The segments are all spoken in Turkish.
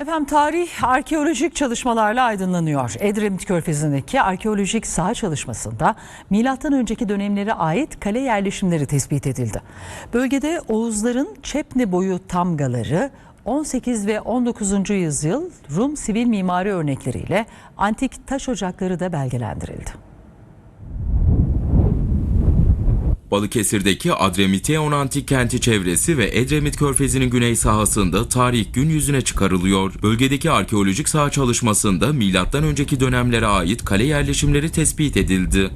Efendim tarih arkeolojik çalışmalarla aydınlanıyor. Edremit Körfezi'ndeki arkeolojik saha çalışmasında milattan önceki dönemlere ait kale yerleşimleri tespit edildi. Bölgede Oğuzların Çepni boyu tamgaları 18 ve 19. yüzyıl Rum sivil mimari örnekleriyle antik taş ocakları da belgelendirildi. Balıkesir'deki Adremiteon Antik Kenti çevresi ve Edremit Körfezi'nin güney sahasında tarih gün yüzüne çıkarılıyor. Bölgedeki arkeolojik saha çalışmasında milattan önceki dönemlere ait kale yerleşimleri tespit edildi.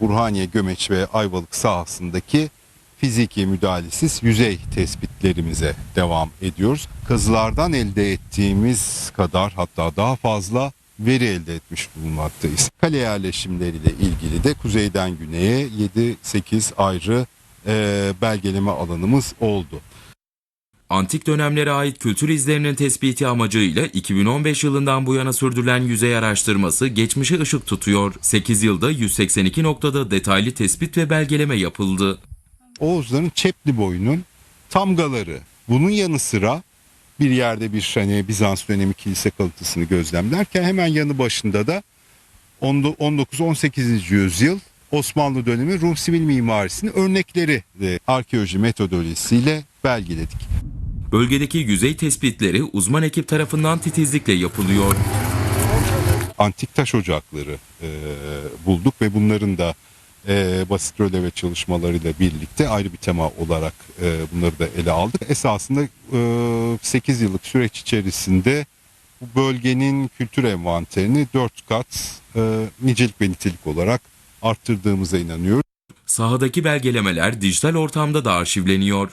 Burhaniye, Gömeç ve Ayvalık sahasındaki fiziki müdahalesiz yüzey tespitlerimize devam ediyoruz. Kazılardan elde ettiğimiz kadar hatta daha fazla veri elde etmiş bulunmaktayız. Kale yerleşimleriyle ilgili de kuzeyden güneye 7-8 ayrı eee, belgeleme alanımız oldu. Antik dönemlere ait kültür izlerinin tespiti amacıyla 2015 yılından bu yana sürdürülen yüzey araştırması geçmişe ışık tutuyor. 8 yılda 182 noktada detaylı tespit ve belgeleme yapıldı. Oğuzların Çepni boyunun tamgaları. Bunun yanı sıra bir yerde bir hani Bizans dönemi kilise kalıtısını gözlemlerken hemen yanı başında da 19-18. yüzyıl Osmanlı dönemi Rum sivil mimarisinin örnekleri de arkeoloji metodolojisiyle belgeledik. Bölgedeki yüzey tespitleri uzman ekip tarafından titizlikle yapılıyor. Antik taş ocakları e, bulduk ve bunların da e, basit röleve çalışmalarıyla birlikte ayrı bir tema olarak e, bunları da ele aldık. Esasında e, 8 yıllık süreç içerisinde bu bölgenin kültür envanterini 4 kat e, nicelik ve nitelik olarak arttırdığımıza inanıyoruz. Sahadaki belgelemeler dijital ortamda da arşivleniyor.